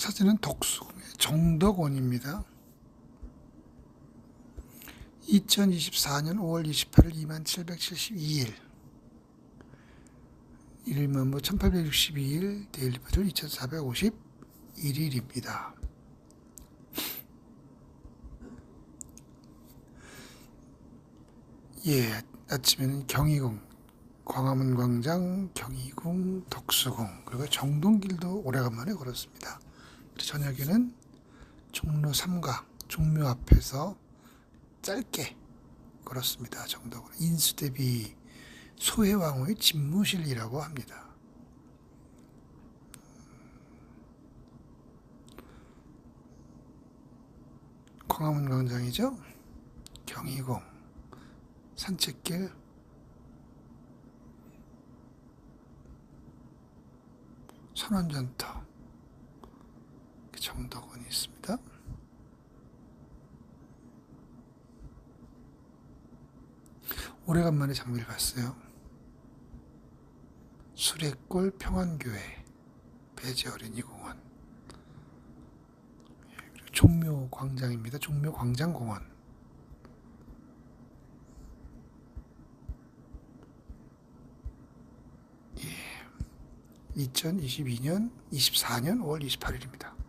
사진은 독수궁의 정덕원입니다. 2024년 5월 28일 2772일 1일만보 1862일 데일리버들 2451일입니다. 예, 아침에는 경희궁, 광화문 광장, 경희궁, 덕수궁, 그리고 정동길도 오래간만에 걸었습니다. 저녁에는 종로 3가 종묘 앞에서 짧게 걸었습니다. 정덕은 인수대비 소해왕후의 집무실이라고 합니다. 광화문 광장이죠. 경희궁 산책길 선원전터 정덕원이 있습니다. 오래간만에 장미를 봤어요. 수레골 평안교회 배재 어린이 공원 예, 종묘 광장입니다. 종묘 광장 공원 예, 2022년 24년 5월 28일입니다.